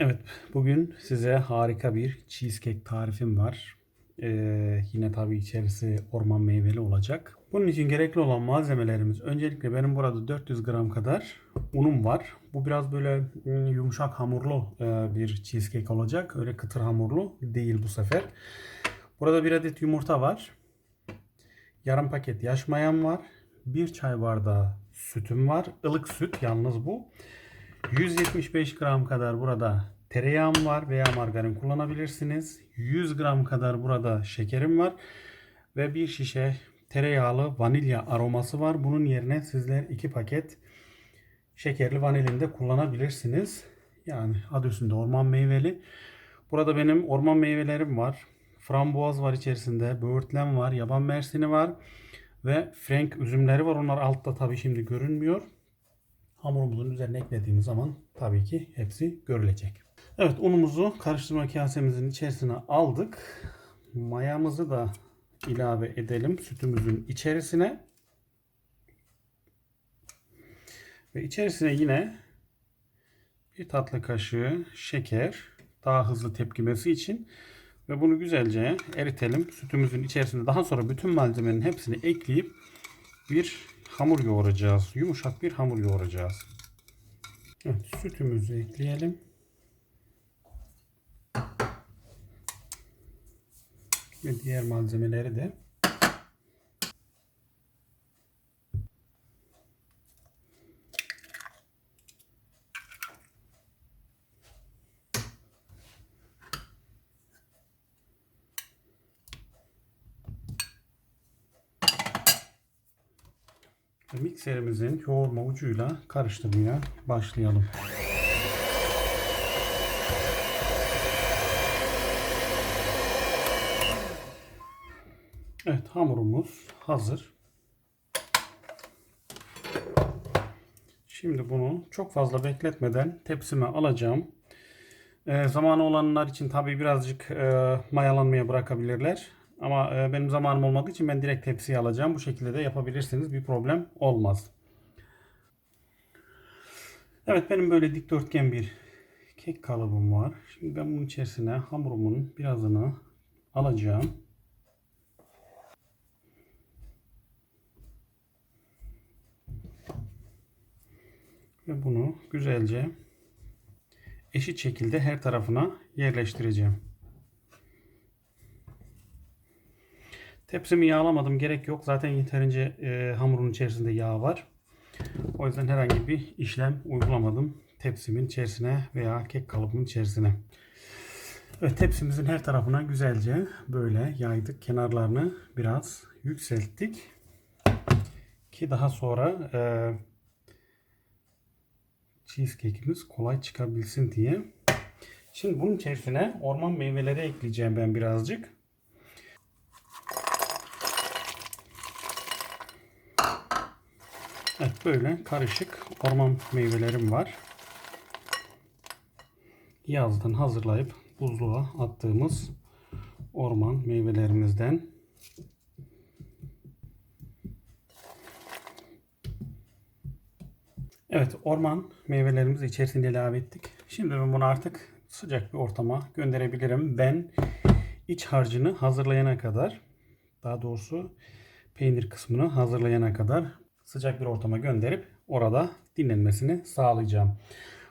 Evet, bugün size harika bir cheesecake tarifim var. Ee, yine tabii içerisi orman meyveli olacak. Bunun için gerekli olan malzemelerimiz öncelikle benim burada 400 gram kadar unum var. Bu biraz böyle mm, yumuşak hamurlu e, bir cheesecake olacak. Öyle kıtır hamurlu değil bu sefer. Burada bir adet yumurta var. Yarım paket yaş mayam var. Bir çay bardağı sütüm var. Ilık süt yalnız bu. 175 gram kadar burada tereyağım var veya margarin kullanabilirsiniz. 100 gram kadar burada şekerim var. Ve bir şişe tereyağlı vanilya aroması var. Bunun yerine sizler 2 paket şekerli vanilin de kullanabilirsiniz. Yani adı üstünde orman meyveli. Burada benim orman meyvelerim var. Frambuaz var içerisinde. Böğürtlen var. Yaban mersini var. Ve frank üzümleri var. Onlar altta tabii şimdi görünmüyor hamurumuzun üzerine eklediğimiz zaman tabii ki hepsi görülecek. Evet unumuzu karıştırma kasemizin içerisine aldık. Mayamızı da ilave edelim sütümüzün içerisine. Ve içerisine yine bir tatlı kaşığı şeker daha hızlı tepkimesi için ve bunu güzelce eritelim. Sütümüzün içerisinde daha sonra bütün malzemenin hepsini ekleyip bir hamur yoğuracağız. Yumuşak bir hamur yoğuracağız. Evet, sütümüzü ekleyelim. Ve diğer malzemeleri de mikserimizin yoğurma ucuyla karıştırmaya başlayalım. Evet hamurumuz hazır. Şimdi bunu çok fazla bekletmeden tepsime alacağım. E, zamanı olanlar için tabi birazcık e, mayalanmaya bırakabilirler. Ama e, benim zamanım olmadığı için ben direkt tepsiye alacağım. Bu şekilde de yapabilirsiniz. Bir problem olmaz. Evet benim böyle dikdörtgen bir kek kalıbım var. Şimdi ben bunun içerisine hamurumun birazını alacağım. Ve bunu güzelce eşit şekilde her tarafına yerleştireceğim. Tepsimi yağlamadım. Gerek yok. Zaten yeterince e, hamurun içerisinde yağ var. O yüzden herhangi bir işlem uygulamadım. Tepsimin içerisine veya kek kalıbının içerisine. Evet tepsimizin her tarafına güzelce böyle yaydık. Kenarlarını biraz yükselttik. Ki daha sonra e, cheesecake'imiz kolay çıkabilsin diye. Şimdi bunun içerisine orman meyveleri ekleyeceğim ben birazcık. Evet böyle karışık orman meyvelerim var. Yazdan hazırlayıp buzluğa attığımız orman meyvelerimizden. Evet orman meyvelerimizi içerisinde ilave ettik. Şimdi ben bunu artık sıcak bir ortama gönderebilirim. Ben iç harcını hazırlayana kadar daha doğrusu peynir kısmını hazırlayana kadar sıcak bir ortama gönderip orada dinlenmesini sağlayacağım.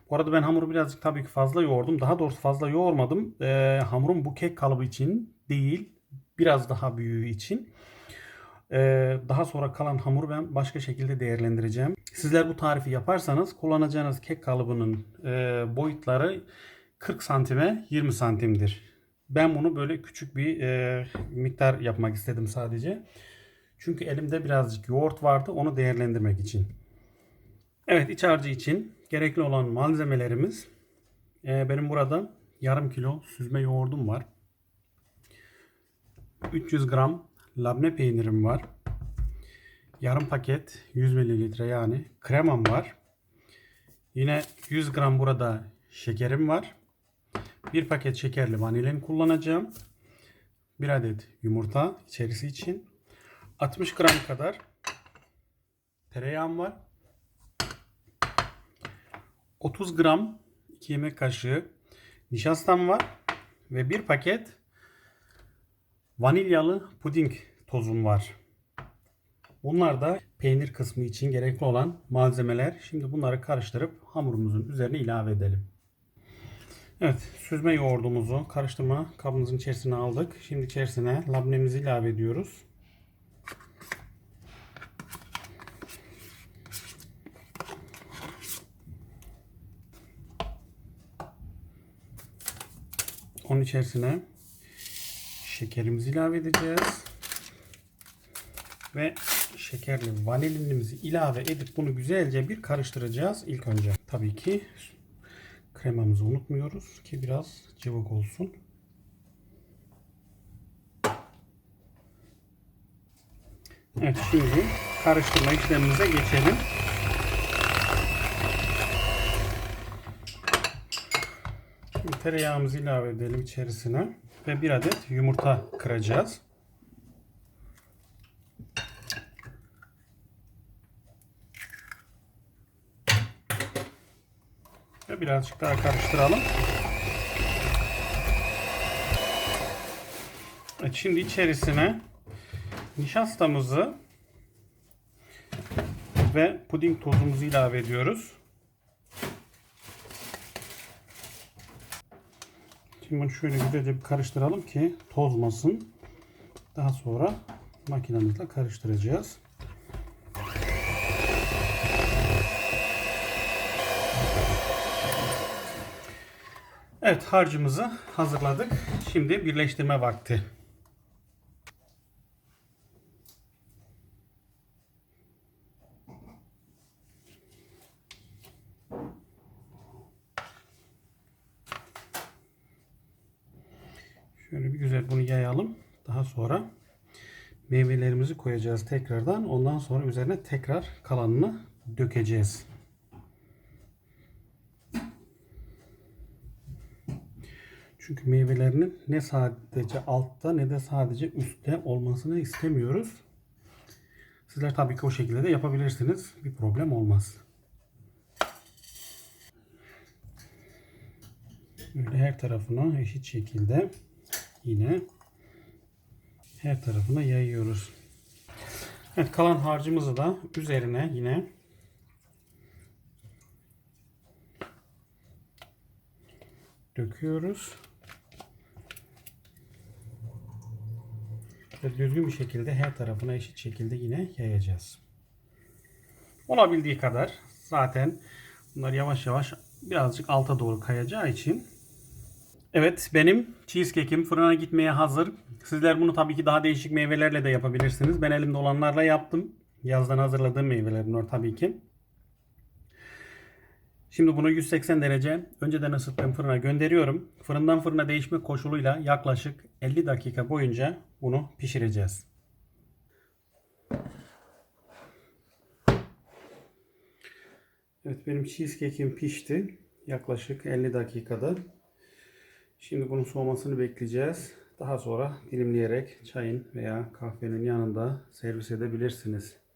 Bu arada ben hamuru birazcık tabii ki fazla yoğurdum. Daha doğrusu fazla yoğurmadım. Ee, hamurum bu kek kalıbı için değil. Biraz daha büyüğü için. Ee, daha sonra kalan hamuru ben başka şekilde değerlendireceğim. Sizler bu tarifi yaparsanız kullanacağınız kek kalıbının e, boyutları 40 santime 20 santimdir. Ben bunu böyle küçük bir e, miktar yapmak istedim sadece. Çünkü elimde birazcık yoğurt vardı onu değerlendirmek için. Evet iç harcı için gerekli olan malzemelerimiz e, benim burada yarım kilo süzme yoğurdum var. 300 gram labne peynirim var. Yarım paket 100 mililitre yani kremam var. Yine 100 gram burada şekerim var. Bir paket şekerli vanilin kullanacağım. Bir adet yumurta içerisi için 60 gram kadar tereyağım var. 30 gram 2 yemek kaşığı nişastam var ve bir paket vanilyalı puding tozum var. Bunlar da peynir kısmı için gerekli olan malzemeler. Şimdi bunları karıştırıp hamurumuzun üzerine ilave edelim. Evet, süzme yoğurdumuzu karıştırma kabımızın içerisine aldık. Şimdi içerisine labnemizi ilave ediyoruz. Onun içerisine şekerimizi ilave edeceğiz. Ve şekerli vanilinimizi ilave edip bunu güzelce bir karıştıracağız ilk önce. Tabii ki kremamızı unutmuyoruz ki biraz cıvık olsun. Evet şimdi karıştırma işlemimize geçelim. Tereyağımızı ilave edelim içerisine ve bir adet yumurta kıracağız. Ve birazcık daha karıştıralım. Şimdi içerisine nişastamızı ve puding tozumuzu ilave ediyoruz. Şimdi bunu şöyle güzelce bir karıştıralım ki tozmasın. Daha sonra makinemizle karıştıracağız. Evet harcımızı hazırladık. Şimdi birleştirme vakti. Şöyle bir güzel bunu yayalım. Daha sonra meyvelerimizi koyacağız tekrardan. Ondan sonra üzerine tekrar kalanını dökeceğiz. Çünkü meyvelerinin ne sadece altta ne de sadece üstte olmasını istemiyoruz. Sizler tabii ki o şekilde de yapabilirsiniz. Bir problem olmaz. Böyle her tarafına eşit şekilde yine her tarafına yayıyoruz. Evet kalan harcımızı da üzerine yine döküyoruz. Ve düzgün bir şekilde her tarafına eşit şekilde yine yayacağız. Olabildiği kadar zaten bunlar yavaş yavaş birazcık alta doğru kayacağı için Evet benim cheesecake'im fırına gitmeye hazır. Sizler bunu tabii ki daha değişik meyvelerle de yapabilirsiniz. Ben elimde olanlarla yaptım. Yazdan hazırladığım meyvelerin var tabii ki. Şimdi bunu 180 derece önceden ısıttığım fırına gönderiyorum. Fırından fırına değişme koşuluyla yaklaşık 50 dakika boyunca bunu pişireceğiz. Evet benim cheesecake'im pişti. Yaklaşık 50 dakikada. Şimdi bunun soğumasını bekleyeceğiz. Daha sonra dilimleyerek çayın veya kahvenin yanında servis edebilirsiniz.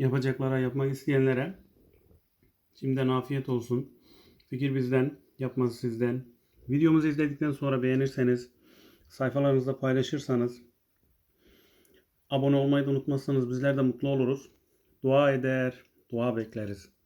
Yapacaklara, yapmak isteyenlere şimdiden afiyet olsun. Fikir bizden, yapması sizden. Videomuzu izledikten sonra beğenirseniz, sayfalarınızda paylaşırsanız, abone olmayı da unutmazsanız bizler de mutlu oluruz. Dua eder, dua bekleriz.